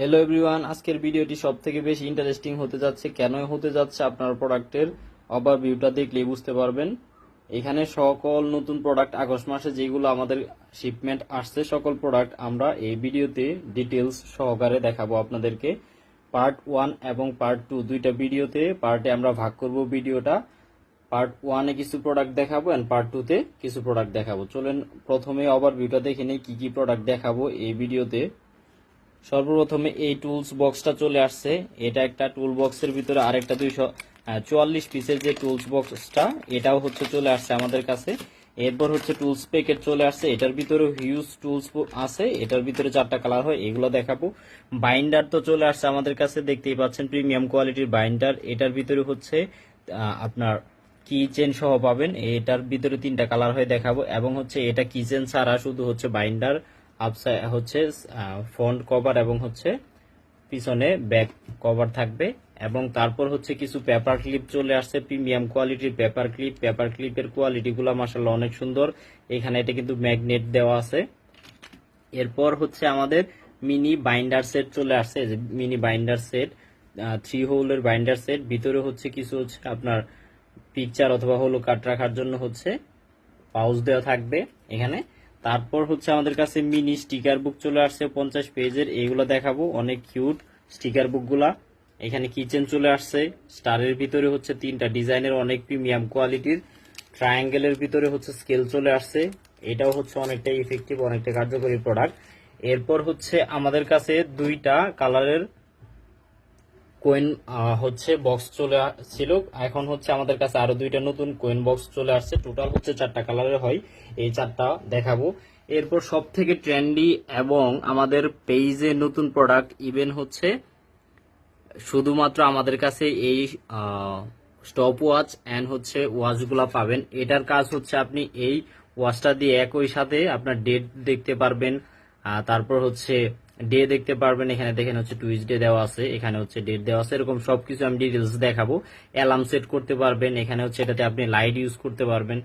Hello everyone আজকের ভিডিওটি সব থেকে বেশি ইন্টারেস্টিং হতে যাচ্ছে। কেন হতে যাচ্ছে আপনার প্রোডাক্টের ওভারভিউটা দেখলেই বুঝতে পারবেন। এখানে সকল নতুন প্রোডাক্ট আগস্ট মাসে যেগুলো আমাদের শিপমেন্ট আসছে, সকল প্রোডাক্ট আমরা এই ভিডিওতে ডিটেলস সহকারে দেখাবো আপনাদেরকে। পার্ট ওয়ান এবং পার্ট টু দুইটা ভিডিওতে পার্টে আমরা ভাগ করব ভিডিওটা। পার্ট ওয়ানে কিছু প্রোডাক্ট দেখাবো অ্যান্ড পার্ট টুতে কিছু প্রোডাক্ট দেখাবো। চলেন প্রথমে ওভারভিউটা দেখে নেই, কি কি প্রোডাক্ট দেখাবো এই ভিডিওতে। সর্বপ্রথমে এই টুলস বক্সটা চলে আসছে। এটা একটা টুল বক্সের ভিতরে আরেকটা দুইশো চুয়াল্লিশ পিসের যে টুলস বক্সটা এটাও হচ্ছে চলে আসছে আমাদের কাছে। এরপর হচ্ছে টুলস প্যাকেট চলে আসছে। এটার ভিতরে হিউজ টুলস আছে। এটার ভিতরে চারটা কালার হয়, এগুলো দেখাবো। বাইন্ডার তো চলে আসছে আমাদের কাছে, দেখতেই পাচ্ছেন প্রিমিয়াম কোয়ালিটির বাইন্ডার এটার ভিতরে হচ্ছে আপনার কিচেন সহ পাবেন। এটার ভিতরে তিনটা কালার হয় দেখাবো। এবং হচ্ছে এটা কিচেন ছাড়া শুধু হচ্ছে বাইন্ডার আপসাই হচ্ছে ফ্রন্ট কভার এবং হচ্ছে পিছনে ব্যাক কভার থাকবে। এবং তারপর হচ্ছে কিছু পেপার ক্লিপ চলে আসছে প্রিমিয়াম কোয়ালিটির পেপার ক্লিপ পেপার ক্লিপের কোয়ালিটিগুলো মাসাল্লাহ অনেক সুন্দর। এখানে এটা কিন্তু ম্যাগনেট দেওয়া আছে। এরপর হচ্ছে আমাদের মিনি বাইন্ডার সেট চলে আসছে মিনি বাইন্ডার সেট থ্রি হোলের বাইন্ডার সেট ভিতরে হচ্ছে কিছু হচ্ছে আপনার পিকচার অথবা হলো কাট রাখার জন্য হচ্ছে পাউচ দেওয়া থাকবে এখানে। তারপর হচ্ছে আমাদের কাছে মিনি স্টিকার বুক চলে আসছে, পঞ্চাশ পেজের এগুলো দেখাবো, অনেক কিউট স্টিকার বুকগুলা এখানে কিচেন চলে আসছে স্টারের ভিতরে হচ্ছে তিনটা ডিজাইনের অনেক প্রিমিয়াম কোয়ালিটির ট্রায়াঙ্গেলের ভিতরে হচ্ছে স্কেল চলে আসছে, এটাও হচ্ছে অনেকটা ইফেক্টিভ অনেকটা কার্যকরী প্রোডাক্ট এরপর হচ্ছে আমাদের কাছে দুইটা কালারের কোয়েন হচ্ছে বক্স চলে ছিল এখন হচ্ছে আমাদের কাছে আরও দুইটা নতুন কোয়েন বক্স চলে আসছে। টোটাল হচ্ছে চারটা কালারের হয়। এই চারটা দেখাবো। এরপর সব থেকে ট্রেন্ডি এবং আমাদের পেজে নতুন প্রোডাক্ট ইভেন হচ্ছে শুধুমাত্র আমাদের কাছে এই স্টপ ওয়াচ অ্যান্ড হচ্ছে ওয়াচগুলা পাবেন। এটার কাজ হচ্ছে আপনি এই ওয়াচটা দিয়ে একই সাথে আপনার ডেট দেখতে পারবেন। তারপর হচ্ছে ডে দেখতে পারবেন, এখানে দেখেন হচ্ছে টুইস ডে দেওয়া আছে, এখানে হচ্ছে ডেট দেওয়া আছে, এরকম সবকিছু আমি ডিটেলস দেখাবো। অ্যালার্ম সেট করতে পারবেন, এখানে হচ্ছে এটাতে আপনি লাইট ইউজ করতে পারবেন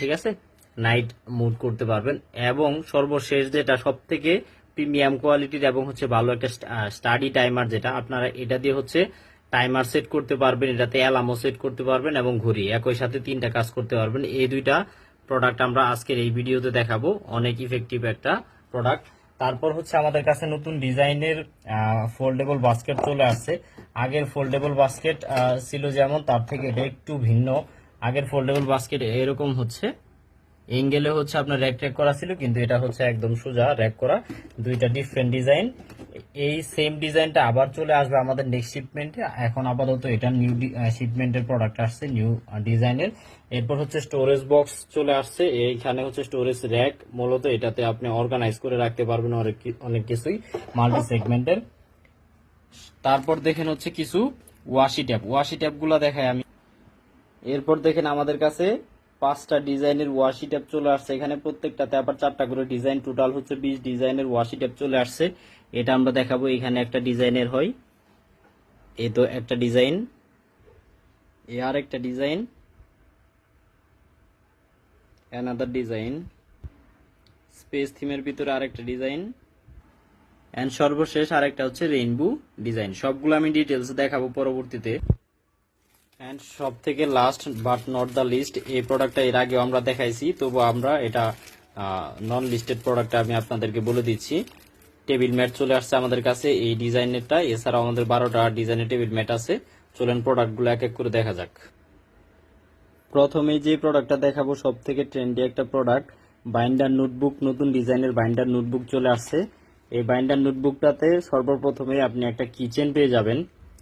ঠিক আছে? নাইট মুড করতে পারবেন, এবং সর্বশেষ যেটা সব থেকে প্রিমিয়াম কোয়ালিটির এবং হচ্ছে ভালো একটা স্টাডি টাইমার যেটা, আপনারা এটা দিয়ে হচ্ছে টাইমার সেট করতে পারবেন, এটাতে অ্যালার্মও সেট করতে পারবেন এবং ঘড়ি একই সাথে তিনটা কাজ করতে পারবেন। এই দুইটা প্রোডাক্ট আমরা আজকের এই ভিডিওতে দেখাবো, অনেক ইফেক্টিভ একটা প্রোডাক্ট তারপর হচ্ছে আমাদের কাছে নতুন ডিজাইনের ফোল্ডেবল বাস্কেট চলে আসছে। আগের ফোল্ডেবল বাস্কেট ছিল যেমন, তার থেকে এটা একটু ভিন্ন। আগের ফোল্ডেবল বাস্কেট এরকম হচ্ছে। এঙ্গেলে হচ্ছে আপনার র্যাক ট্র্যাক করা ছিল, কিন্তু এটা হচ্ছে একদম সোজা র্যাক করা। দুইটা ডিফারেন্ট ডিজাইন এই সেম ডিজাইনটা আবার চলে আসবে আমাদের নেক্সট শিপমেন্টে এখন আপাতত এটা নিউ শিপমেন্টের প্রোডাক্ট আসছে নিউ ডিজাইনের এরপর হচ্ছে স্টোরেজ বক্স চলে আসছে। এইখানে হচ্ছে স্টোরেজ র্যাক মূলত এটাতে আপনি অর্গানাইজ করে রাখতে পারবেন অনেক কিছুই মাল্টি সেগমেন্টের তারপর দেখেন হচ্ছে কিছু ওয়াশি ট্যাপ ওয়াশি ট্যাপগুলো দেখাই আমি। এরপর দেখেন আমাদের কাছে পাঁচটা ডিজাইনের ওয়াশি ট্যাপ চলে আসছে এখানে প্রত্যেকটাতে, আবার চারটা করে ডিজাইন। টোটাল হচ্ছে বিশ ডিজাইনের ওয়াশি ট্যাপ চলে আসছে। এটা আমরা দেখাবো এখানে একটা ডিজাইনের হয়। এ তো একটা ডিজাইন। এ আর একটা ডিজাইন। Another design. স্পেস থিমের ভিতরে আরেকটা ডিজাইন। এন্ড সর্বশেষ আরেকটা হচ্ছে রেইনবো ডিজাইন সবগুলো আমি ডিটেলস দেখাবো পরবর্তীতে। অ্যান্ড সব থেকে last but not the least এই প্রোডাক্টটা এর আগেও আমরা দেখাইছি, তবু আমরা এটা নন লিস্টেড প্রোডাক্টটা আমি আপনাদেরকে বলে দিচ্ছি। টেবিল ম্যাট চলে আসছে আমাদের কাছে, এই ডিজাইনেরটা এছাড়াও আমাদের বারোটা ডিজাইনের টেবিল ম্যাট আছে। চলেন প্রোডাক্টগুলো এক এক করে দেখা যাক। প্রথমে যে প্রোডাক্টটা দেখাবো সব থেকে ট্রেন্ডি একটা প্রোডাক্ট বাইন্ডার নোটবুক নতুন ডিজাইনের বাইন্ডার নোটবুক চলে আসছে। এই বাইন্ডার নোটবুকটাতে সর্বপ্রথমে আপনি একটা কিচেন পেয়ে যাবেন।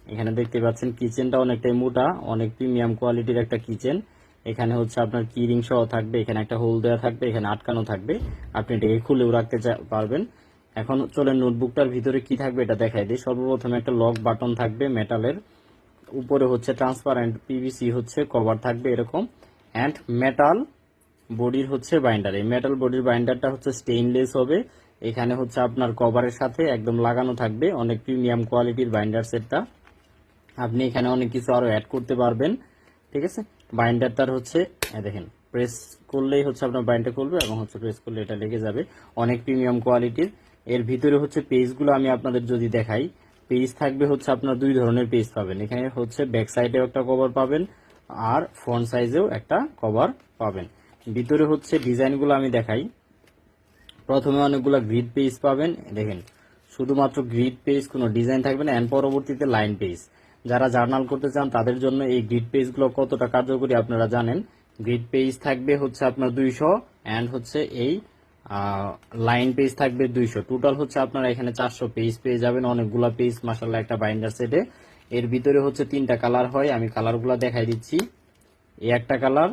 এখানে দেখতে পাচ্ছেন কিচেনটা অনেকটাই মোটা, অনেক প্রিমিয়াম কোয়ালিটির একটা কিচেন। এখানে হচ্ছে আপনার কিরিং সহ থাকবে, এখানে একটা হোল দেওয়া থাকবে, এখানে আটকানো থাকবে। আপনি এটাকে খুলেও রাখতে পারবেন। এখন চলে নোটবুকটার ভিতরে কি থাকবে এটা দেখাই দিই। সর্বপ্রথমে একটা লক বাটন থাকবে মেটালের। উপরে হচ্ছে ট্রান্সপারেন্ট পিভিসি হচ্ছে কভার থাকবে এরকম। অ্যান্ড মেটাল বডির হচ্ছে বাইন্ডার। এই মেটাল বডির বাইন্ডারটা হচ্ছে স্টেইনলেস হবে। এখানে হচ্ছে আপনার কভারের সাথে একদম লাগানো থাকবে। অনেক প্রিমিয়াম কোয়ালিটির বাইন্ডার সেটটা। আপনি এখানে অনেক কিছু আরও অ্যাড করতে পারবেন, ঠিক আছে? বাইন্ডারটার হচ্ছে দেখেন প্রেস করলেই হচ্ছে আপনার বাইন্ডার খুলবে এবং হচ্ছে প্রেস করলে এটা লেগে যাবে। অনেক প্রিমিয়াম কোয়ালিটির এর ভিতরে হচ্ছে পেজগুলো আমি আপনাদের যদি দেখাই পেজ থাকবে হচ্ছে আপনার দুই ধরনের পেজ পাবেন। এখানে হচ্ছে ব্যাক সাইডেও একটা কভার পাবেন, আর ফ্রন্ট সাইজেও একটা কভার পাবেন। ভিতরে হচ্ছে ডিজাইনগুলো আমি দেখাই। প্রথমে অনেকগুলো গ্রিড পেজ পাবেন দেখেন, শুধুমাত্র গ্রিড পেজ কোনো ডিজাইন থাকবে না এন্ড পরবর্তীতে লাইন পেজ যারা জার্নাল করতে চান, তাদের জন্য এই গ্রিড পেজগুলো কতটা কার্যকরী আপনারা জানেন। গ্রিড পেজ থাকবে হচ্ছে আপনার দুইশো অ্যান্ড হচ্ছে এই লাইন পেজ থাকবে দুইশো। টোটাল হচ্ছে আপনারা এখানে চারশো পেজ পেয়ে যাবেন, অনেকগুলো পেজ মাসাল্লাহ একটা বাইন্ডার সেটে এর ভিতরে হচ্ছে তিনটা কালার হয়, আমি কালারগুলো দেখাই দিচ্ছি। এই একটা কালার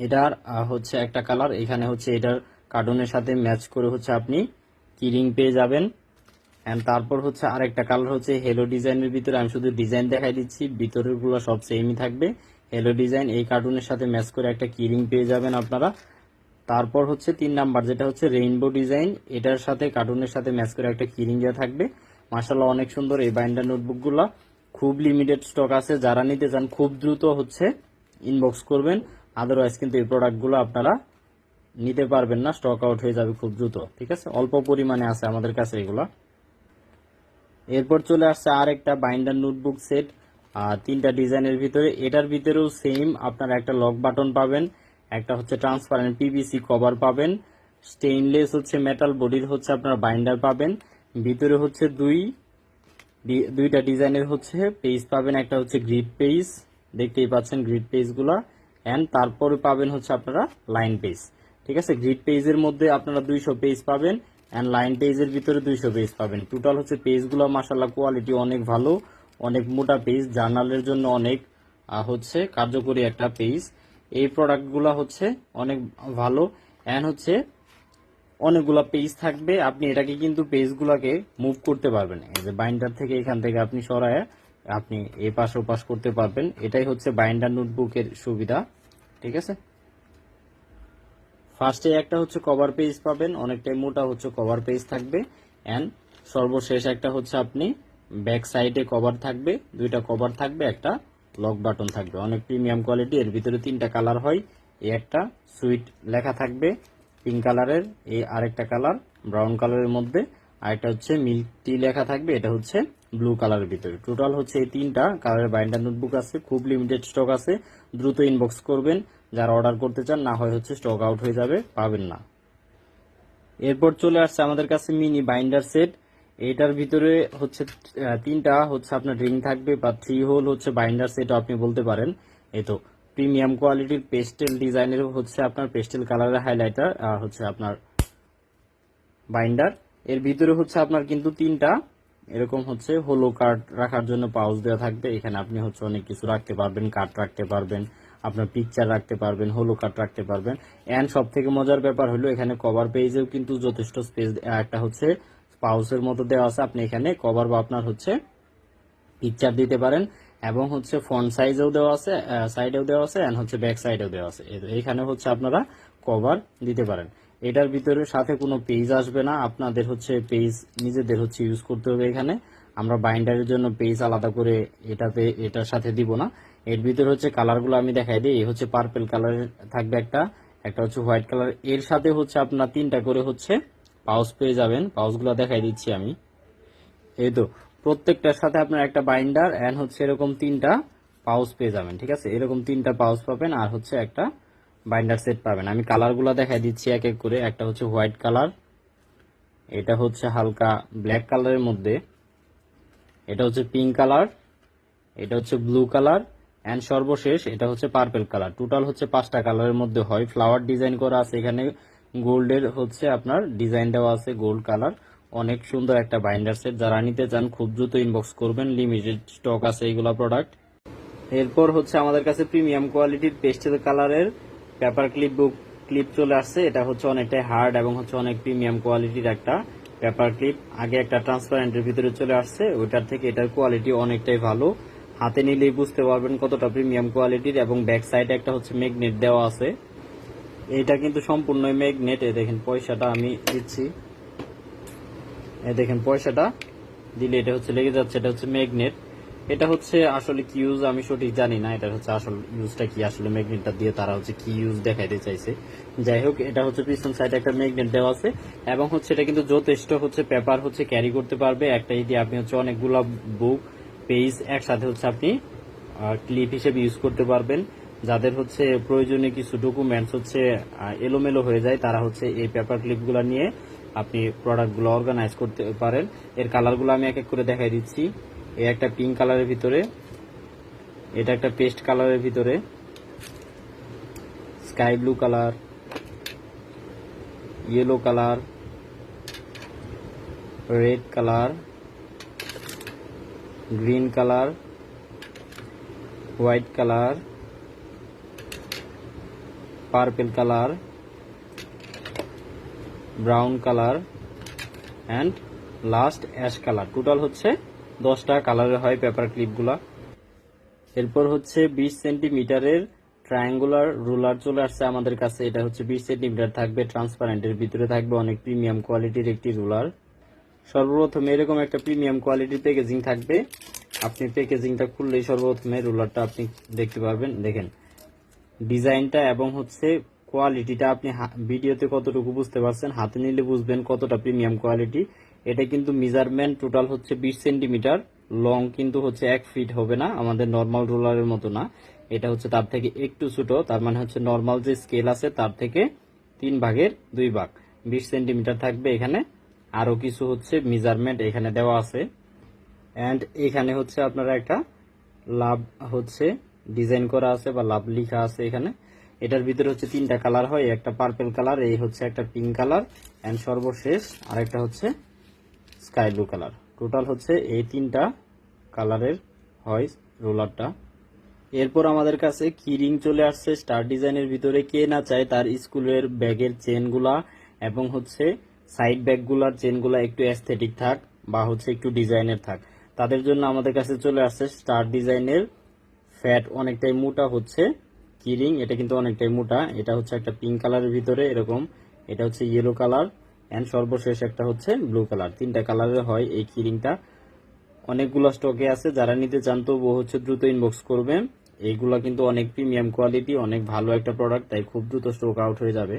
এটার হচ্ছে একটা কালার এখানে হচ্ছে এটার কার্টুনের সাথে ম্যাচ করে হচ্ছে আপনি কিরিং পেয়ে যাবেন। এন্ড তারপর হচ্ছে আরেকটা কালার হচ্ছে হেলো ডিজাইনের ভিতরে আমি শুধু ডিজাইন দেখাই দিচ্ছি। ভিতরেরগুলো সব সেমই থাকবে। হেলো ডিজাইন এই কার্টুনের সাথে ম্যাচ করে একটা কিরিং পেয়ে যাবেন আপনারা। তারপর হচ্ছে তিন নাম্বার যেটা হচ্ছে রেইনবো ডিজাইন এটার সাথে কার্টুনের সাথে ম্যাচ করে একটা কিরিং দেওয়া থাকবে। মাসাল্লাহ অনেক সুন্দর এই বাইন্ডার নোটবুকগুলো খুব লিমিটেড স্টক আছে। যারা নিতে চান, খুব দ্রুত হচ্ছে ইনবক্স করবেন। আদারওয়াইজ কিন্তু এই প্রোডাক্টগুলো আপনারা নিতে পারবেন না। স্টক আউট হয়ে যাবে খুব দ্রুত। ঠিক আছে? অল্প পরিমাণে আছে আমাদের কাছে এগুলা। এরপর চলে আসছে আর একটা বাইন্ডার নোটবুক সেট তিনটা ডিজাইনের ভিতরে, এটার ভিতরেও সেম আপনারা একটা লক বাটন পাবেন, একটা হচ্ছে ট্রান্সপারেন্ট পিভিসি কভার পাবেন। স্টেইনলেস হচ্ছে মেটাল বডির হচ্ছে আপনারা বাইন্ডার পাবেন। ভিতরে হচ্ছে দুই দুইটা ডিজাইনের হচ্ছে পেজ পাবেন, একটা হচ্ছে গ্রিড পেজ দেখতেই পাচ্ছেন গ্রিড পেজগুলো এন্ড তারপরে পাবেন হচ্ছে আপনারা লাইন পেজ ঠিক আছে? গ্রিড পেজের মধ্যে আপনারা দুইশো পেজ পাবেন। এন্ড লাইন পেজের ভিতরে দুইশো পেজ পাবেন। টোটাল হচ্ছে পেজগুলো মাসাল্লাহ কোয়ালিটি অনেক ভালো, অনেক মোটা পেজ জার্নালের জন্য অনেক হচ্ছে কার্যকরী একটা পেজ এই প্রোডাক্টগুলো হচ্ছে অনেক ভালো এন্ড হচ্ছে অনেকগুলো পেজ থাকবে। আপনি এটাকে কিন্তু পেজগুলোকে মুভ করতে পারবেন। এই যে বাইন্ডার থেকে এখান থেকে আপনি সরায় আপনি এ পাশ ও পাশ করতে পারবেন। এটাই হচ্ছে বাইন্ডার নোটবুকের সুবিধা, ঠিক আছে? ফার্স্টে একটা হচ্ছে কভার পেজ পাবেন, অনেকটাই মোটা হচ্ছে কভার পেজ থাকবে অ্যান্ড সর্বশেষ একটা হচ্ছে আপনি ব্যাক সাইডে কভার থাকবে, দুইটা কভার থাকবে, একটা লক বাটন থাকবে। অনেক প্রিমিয়াম কোয়ালিটি এর ভিতরে তিনটা কালার হয়, এই একটা সুইট লেখা থাকবে পিঙ্ক কালারের এই আরেকটা কালার ব্রাউন কালারের মধ্যে। আর একটা হচ্ছে মিল্ক লেখা থাকবে, এটা হচ্ছে ব্লু কালারের ভিতরে। টোটাল হচ্ছে এই তিনটা কালারের বাইন্ডার নোটবুক আছে, খুব লিমিটেড স্টক আছে। দ্রুত ইনবক্স করবেন, যারা অর্ডার করতে চান, না হয় হচ্ছে স্টক আউট হয়ে যাবে, পাবেন না। এরপর চলে আসছে আমাদের কাছে মিনি বাইন্ডার সেট এটার ভিতরে হচ্ছে তিনটা হচ্ছে আপনার রিং থাকবে বা থ্রি হোল হচ্ছে বাইন্ডার সেট আপনি বলতে পারেন। এই তো প্রিমিয়াম কোয়ালিটির পেস্টেল ডিজাইনের হচ্ছে আপনার পেস্টেল কালারের হাইলাইটার আর হচ্ছে আপনার বাইন্ডার এর ভিতরে হচ্ছে আপনার কিন্তু তিনটা। এরকম হচ্ছে হোলো কার্ড রাখার জন্য পাউচ দেওয়া থাকবে। এখানে আপনি হচ্ছে অনেক কিছু রাখতে পারবেন কার্ড রাখতে পারবেন, আপনার পিকচার রাখতে পারবেন, হোলো কার্ড রাখতে পারবেন। অ্যান্ড সব থেকে মজার ব্যাপার হলো এখানে কভার পেজেও কিন্তু যথেষ্ট স্পেস একটা হচ্ছে পাউচের মতো দেওয়া আছে। আপনি এখানে কভার বা আপনার হচ্ছে পিকচার দিতে পারেন এবং হচ্ছে ফ্রন্ট সাইজেও দেওয়া আছে সাইডেও দেওয়া আছে অ্যান্ড হচ্ছে ব্যাক সাইডেও দেওয়া আছে। এখানে হচ্ছে আপনারা কভার দিতে পারেন। এটার ভিতরে সাথে কোনো পেজ আসবে না। আপনাদের হচ্ছে পেজ নিজেদের হচ্ছে ইউজ করতে হবে এখানে। আমরা বাইন্ডারের জন্য পেজ আলাদা করে এটাতে, এটার সাথে দিব না। এর ভিতরে হচ্ছে কালারগুলো আমি দেখাই দিই। এই হচ্ছে পার্পেল কালারের থাকবে একটা একটা হচ্ছে হোয়াইট কালারের সাথে হচ্ছে আপনার তিনটা করে হচ্ছে পাউচ পেয়ে যাবেন। পাউচগুলো দেখাই দিচ্ছি আমি। এই তো, প্রত্যেকটার সাথে আপনার একটা বাইন্ডার এন্ড হচ্ছে এরকম তিনটা পাউচ পেয়ে যাবেন, ঠিক আছে? এরকম তিনটা পাউচ পাবেন আর হচ্ছে একটা বাইন্ডার সেট পাবেন। আমি কালারগুলো দেখাই দিচ্ছি এক এক করে। একটা হচ্ছে হোয়াইট কালার এটা হচ্ছে হালকা ব্ল্যাক কালারের মধ্যে, এটা হচ্ছে পিঙ্ক কালার এটা হচ্ছে ব্লু কালার অ্যান্ড সর্বশেষ এটা হচ্ছে পার্পেল কালার টোটাল হচ্ছে পাঁচটা কালারের মধ্যে হয়। ফ্লাওয়ার ডিজাইন করা আছে এখানে। গোল্ডের হচ্ছে আপনার ডিজাইন দেওয়া আছে গোল্ড কালার অনেক সুন্দর একটা বাইন্ডার সেট যারা নিতে চান, খুব দ্রুত ইনবক্স করবেন। লিমিটেড স্টক আছে এইগুলা প্রোডাক্ট এরপর হচ্ছে আমাদের কাছে প্রিমিয়াম কোয়ালিটির পেস্টেল কালারের পেপার ক্লিপ বুক ক্লিপ চলে আসছে। এটা হচ্ছে অনেকটাই হার্ড এবং হচ্ছে অনেক প্রিমিয়াম কোয়ালিটির একটা পেপার ক্লিপ। আগে একটা ট্রান্সপারেন্টের ভিতরে চলে আসছে। ওইটার থেকে এটার কোয়ালিটি অনেকটাই ভালো। হাতে নিলেই বুঝতে পারবেন কতটা প্রিমিয়াম কোয়ালিটির এবং ব্যাক সাইডে একটা হচ্ছে ম্যাগনেট দেওয়া আছে। এটা কিন্তু সম্পূর্ণ ম্যাগনেট। এ দেখেন পয়সাটা আমি দিচ্ছি। এই দেখেন পয়সাটা দিলে এটা হচ্ছে লেগে যাচ্ছে, এটা হচ্ছে ম্যাগনেট। এটা হচ্ছে আসলে কি ইউজ আমি সঠিক জানি না এটা হচ্ছে আসল ইউজটা কি, আসলে ম্যাগনেটটা দিয়ে তারা হচ্ছে কি ইউজ দেখাইতে চাইছে। যাই হোক, এটা হচ্ছে পিছন সাইডে একটা ম্যাগনেট দেওয়া আছে, এবং হচ্ছে এটা কিন্তু যথেষ্ট হচ্ছে পেপার হচ্ছে ক্যারি করতে পারবে। একটা দিয়ে আপনি হচ্ছে অনেকগুলো বুক পেজ একসাথে হচ্ছে আপনি ক্লিপ হিসেবে ইউজ করতে পারবেন। যাদের হচ্ছে প্রয়োজনীয় কিছু ডকুমেন্টস হচ্ছে এলোমেলো হয়ে যায়, তারা হচ্ছে এই পেপার ক্লিপগুলো নিয়ে আপনি প্রোডাক্টগুলো অর্গানাইজ করতে পারেন। এর কালারগুলো আমি এক এক করে দেখাই দিচ্ছি। এই একটা পিঙ্ক কালারের ভিতরে, এটা একটা পেস্ট কালারের ভিতরে sky blue colour yellow colour red colour green colour white colour purple colour brown colour and last ash colour total হচ্ছে দশটা কালারের হয় পেপার ক্লিপগুলা এরপর হচ্ছে বিশ সেন্টিমিটারের ট্রায়াঙ্গুলার রুলার চলে আসছে আমাদের কাছে। এটা হচ্ছে বিশ সেন্টিমিটার থাকবে ট্রান্সপারেন্টের ভিতরে থাকবে, অনেক প্রিমিয়াম কোয়ালিটির একটি রুলার সর্বপ্রথম এরকম একটা প্রিমিয়াম কোয়ালিটির প্যাকেজিং থাকবে। আপনি প্যাকেজিংটা খুললেই সর্বপ্রথমে রুলারটা আপনি দেখতে পারবেন। দেখেন ডিজাইনটা এবং হচ্ছে কোয়ালিটিটা আপনি ভিডিওতে কতটুকু বুঝতে পারছেন, হাতে নিলে বুঝবেন কতটা প্রিমিয়াম কোয়ালিটি এটা কিন্তু মেজারমেন্ট টোটাল হচ্ছে বিশ সেন্টিমিটার লং কিন্তু হচ্ছে এক ফিট হবে না, আমাদের নর্মাল রোলারের মতো না। এটা হচ্ছে তার থেকে একটু ছোট, তার মানে হচ্ছে নর্মাল যে স্কেল আছে তার থেকে তিন ভাগের দুই ভাগ। বিশ সেন্টিমিটার থাকবে এখানে। আরও কিছু হচ্ছে মেজারমেন্ট এখানে দেওয়া আছে। অ্যান্ড এখানে হচ্ছে আপনারা একটা লাভ হচ্ছে ডিজাইন করা আছে বা লাভ লেখা আছে এখানে। এটার ভিতরে হচ্ছে তিনটা কালার হয়, একটা পার্পেল কালার এই হচ্ছে একটা পিঙ্ক কালার অ্যান্ড সর্বশেষ আরেকটা হচ্ছে স্কাই ব্লু কালার। টোটাল হচ্ছে এই তিনটা কালারের হয় রোলারটা। এরপর আমাদের কাছে কিরিং চলে আসছে, স্টার ডিজাইনের ভিতরে কে না চায় তার স্কুলের ব্যাগের চেনগুলা এবং হচ্ছে সাইড ব্যাগগুলার চেনগুলা একটু অ্যাস্থেটিক থাক বা হচ্ছে একটু ডিজাইনের থাক। তাদের জন্য আমাদের কাছে চলে আসছে স্টার ডিজাইনের ফ্যাট অনেকটাই মোটা হচ্ছে কিরিং এটা কিন্তু অনেকটাই মোটা। এটা হচ্ছে একটা পিঙ্ক কালারের ভিতরে এরকম, এটা হচ্ছে ইয়েলো কালার অ্যান্ড সর্বশেষ একটা হচ্ছে ব্লু কালার তিনটা কালারের হয় এই কিরিংটা অনেকগুলো স্টকে আছে। যারা নিতে চান তো হচ্ছে দ্রুত ইনবক্স করবেন। এইগুলা কিন্তু অনেক প্রিমিয়াম কোয়ালিটি অনেক ভালো একটা প্রোডাক্ট তাই খুব দ্রুত স্টক আউট হয়ে যাবে।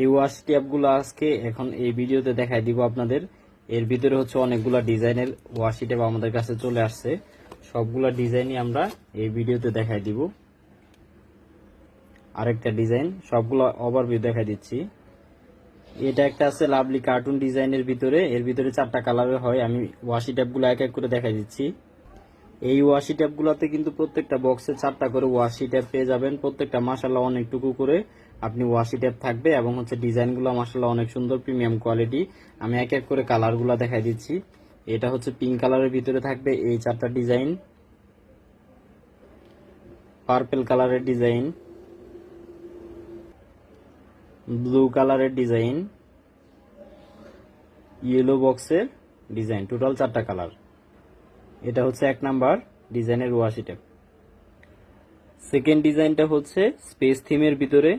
এই ওয়াশ ট্যাপগুলো আজকে এখন এই ভিডিওতে দেখাই দিব আপনাদের। এর ভিতরে হচ্ছে অনেকগুলা ডিজাইনের ওয়াশি ট্যাপ আমাদের কাছে চলে আসছে। সবগুলা ডিজাইনই আমরা এই ভিডিওতে দেখাই দিব। আরেকটা ডিজাইন সবগুলা ওভারভিউ দেখাই দিচ্ছি। এটা একটা আছে লাভলি কার্টুন ডিজাইনের ভিতরে। এর ভিতরে চারটা কালারের হয়। আমি ওয়াশি ট্যাপগুলো এক এক করে দেখাই দিচ্ছি। এই ওয়াশি ট্যাপগুলোতে কিন্তু প্রত্যেকটা বক্সে চারটা করে ওয়াশি ট্যাপ পেয়ে যাবেন। প্রত্যেকটা মাসাল্লাহ অনেকটুকু করে আপনি ওয়াশি ট্যাপ থাকবে এবং হচ্ছে ডিজাইনগুলো মাসাল্লাহ অনেক সুন্দর প্রিমিয়াম কোয়ালিটি আমি এক এক করে কালারগুলো দেখাই দিচ্ছি। এটা হচ্ছে পিঙ্ক কালারের ভিতরে থাকবে এই চারটা ডিজাইন পার্পেল কালারের ডিজাইন ব্লু কালারের ডিজাইন ইয়েলো বক্সের ডিজাইন টোটাল চারটা কালার। এটা হচ্ছে এক নাম্বার ডিজাইনের ওয়াশি ট্যাপ সেকেন্ড ডিজাইনটা হচ্ছে স্পেস থিমের ভিতরে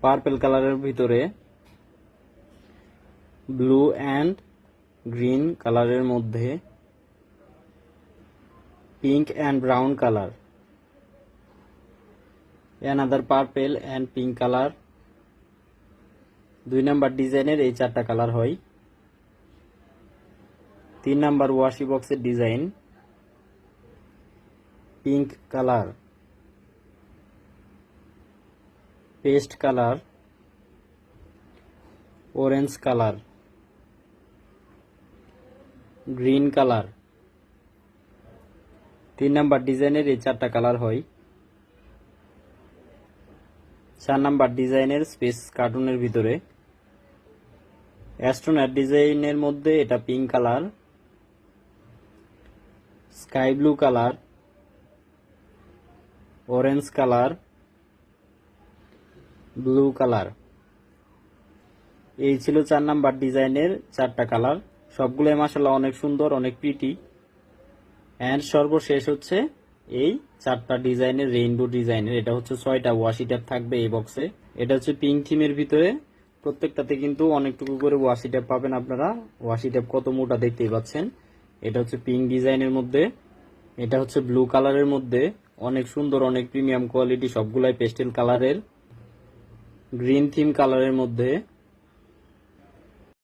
পার্পেল কালারের ভিতরে ব্লু অ্যান্ড গ্রিন কালারের মধ্যে pink and brown colour another purple and pink colour দুই নাম্বার ডিজাইনের এই চারটা কালার হয়। তিন নাম্বার ওয়াশি বক্সের design pink colour paste colour orange colour green colour তিন নাম্বার ডিজাইনের এই চারটা কালার হয়। চার নাম্বার ডিজাইনের স্পেস কার্টুনের ভিতরে। অ্যাস্ট্রোনাট ডিজাইনের মধ্যে এটা pink colour sky blue colour orange colour blue colour এই ছিল চার নাম্বার ডিজাইনের চারটা কালার সবগুলোই মাসাল্লাহ অনেক সুন্দর, অনেক প্রিটি অ্যান্ড সর্বশেষ হচ্ছে এই চারটা ডিজাইনের রেইনবো ডিজাইনের, এটা হচ্ছে ছয়টা ওয়াশি ট্যাপ থাকবে এই বক্সে এটা হচ্ছে পিঙ্ক থিমের ভিতরে। প্রত্যেকটাতে কিন্তু অনেকটুকু করে ওয়াশি ট্যাপ পাবেন আপনারা। ওয়াশি ট্যাপ কত মোটা দেখতেই পাচ্ছেন। এটা হচ্ছে পিঙ্ক ডিজাইনের মধ্যে। এটা হচ্ছে ব্লু কালারের মধ্যে। অনেক সুন্দর, অনেক প্রিমিয়াম কোয়ালিটি সবগুলাই পেস্টেল কালারের গ্রিন থিম কালারের মধ্যে।